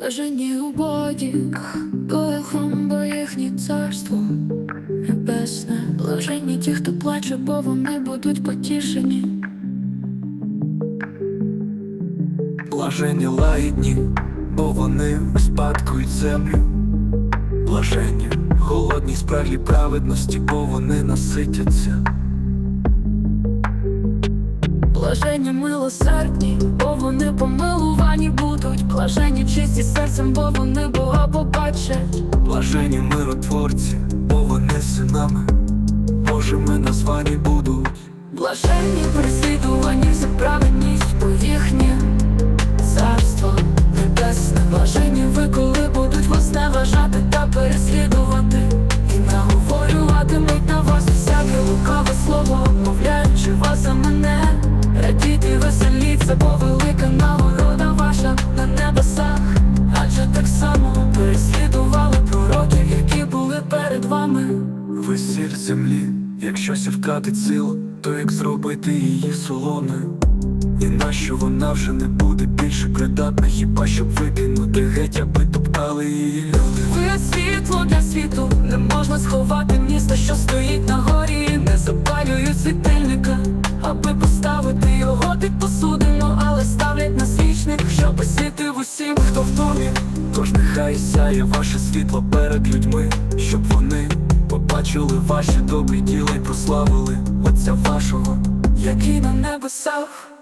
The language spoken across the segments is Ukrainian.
Блажені убогі, Богом, бо їхнє царство небесне. Блажені ті, хто плаче, бо вони будуть потішені. Блажені лагідні, бо вони спадкують землю. Блажені, голодні спраглі праведності, бо вони наситяться. Блажені милосердні, бо вони помилувані будуть. Блажені чисті серцем, бо вони Бога побачать. Блажені миротворці, бо вони синами Божими названі будуть. Блаженні переслідувані перед вами. Ви сіль землі, якщо сівкатить силу, то як зробити її солоною? І нащо вона вже не буде більше придатна, хіба щоб викинути геть, аби топтали її люди. Ви світло для світу, не можна сховати місто, що стоїть на горі, не запалюють світильника, аби поставити його під посудину, але ставлять на свічник, щоб освіти в усім, хто в домі. Тож нехай сяє ваше світло перед людьми, щоб вони побачили ваші добрі діла й прославили Отця вашого. який на небесах.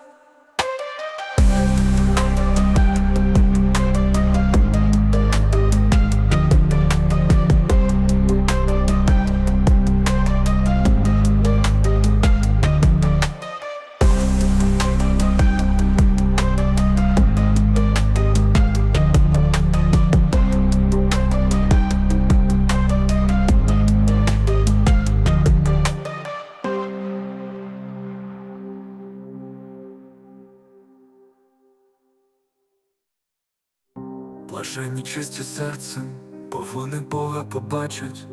Блаженні чисті серцем, бо вони Бога побачать.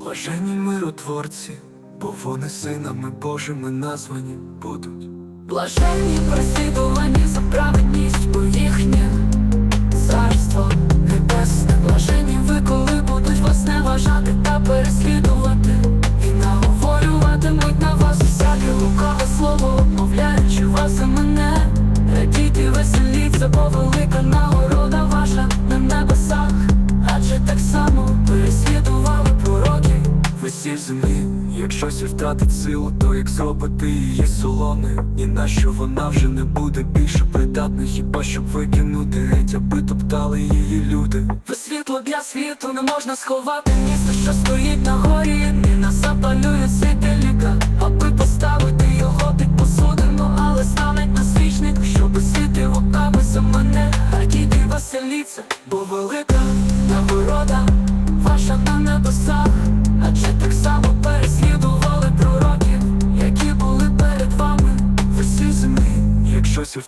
Блаженні миротворці, бо вони синами Божими названі будуть. Блаженні переслідувані за праведність, бо їхнє царство небесне. Блаженні ви, коли будуть вас зневажати та переслідувати, і наговорюватимуть на вас всяке лукаве слово, мовляючи вас за мене. Радійте, і веселіться, бо велика нагорода ваша на небесах, адже так само переслідували пророків. Ви сіль землі, якщо сіль втратить силу, то як зробити її солоною? І нащо вона вже не буде більше придатна, хіба щоб викинути геть, аби топтали її люди. Ви світло для світу не можна сховати місто, що стоїть на горі, не нас запалює світильника,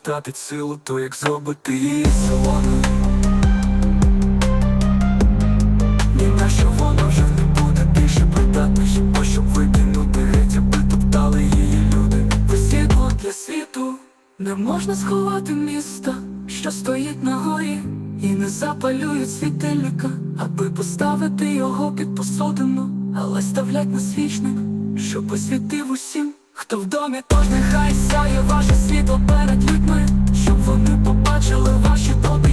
втратить силу, то як зробити її солоною? Ні на що вона вже не буде більше придатна, хіба щоб викинути геть, аби топтали її люди. Ви світло для світу не можна сховати міста, що стоїть на горі, і не запалюють світильника, аби поставити його під посудину, але ставлять на свічник, щоб освітив усім, хто в домі, тож нехай сяє ваше світло перед людьми, щоб вони побачили ваші добрі